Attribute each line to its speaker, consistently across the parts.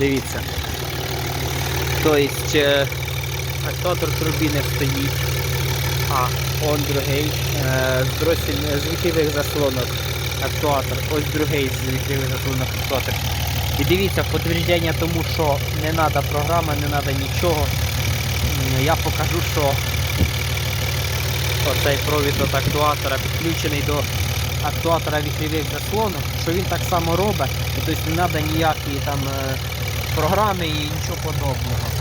Speaker 1: Дивіться. Тобто е, актуатор турбіни стоїть, а он другий е, з з заслонок актуатор. Ось другий з вітрових заслонок актуатор. І дивіться, підтвердження тому, що не треба програма, не треба нічого. Я покажу, що оцей провід від актуатора підключений до актуатора вітрових заслонок, що він так само робить, тобто не треба ніякі там е, програми і нічого подобного.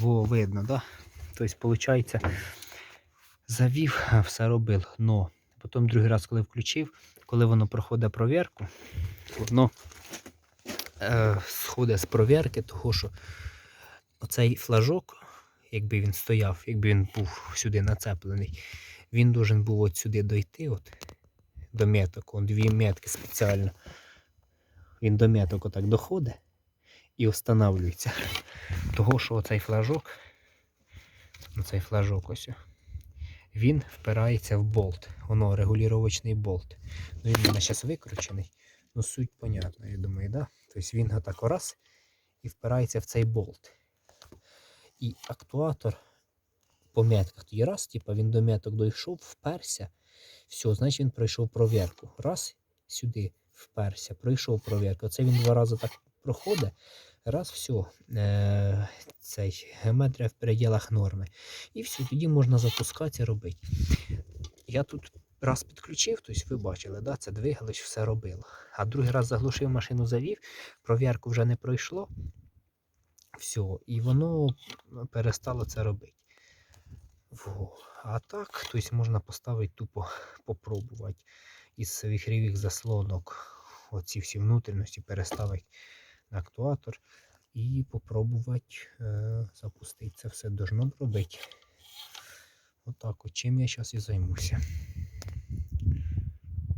Speaker 1: Во, видно, да? Тобто, виходить, завів, все робив. Но потім другий раз, коли включив, коли воно проходить провірку, воно е, сходить з провірки, того що оцей флажок, якби він стояв, якби він був сюди нацеплений, він должен був от сюди дойти, от, до меток, он дві метки спеціально. Він до меток отак доходить і встановлюється. Того, що оцей флажок, оцей флажок ось, він впирається в болт. Воно регулювачний болт. Ну, він у мене зараз викручений. Ну, суть понятна, я думаю, да? Тобто він отак раз і впирається в цей болт. І актуатор по метках тоді раз, типу, він до меток дійшов, вперся. Все, значить він пройшов провірку. Раз, сюди вперся, пройшов провірку. Це він два рази так проходить. Раз, все, е, цей геометрія в пределах норми. І все, тоді можна запускати і робити. Я тут раз підключив, тобто ви бачили, да, це двигалось, все робило. А другий раз заглушив машину, завів, провірку вже не пройшло. Все, і воно перестало це робити. Во. А так, тобто можна поставити тупо попробувати із віхрівих заслонок оці всі внутрішності переставити актуатор і попробувати е, запустити. Це все должно робити. Отак от чим я зараз і займуся.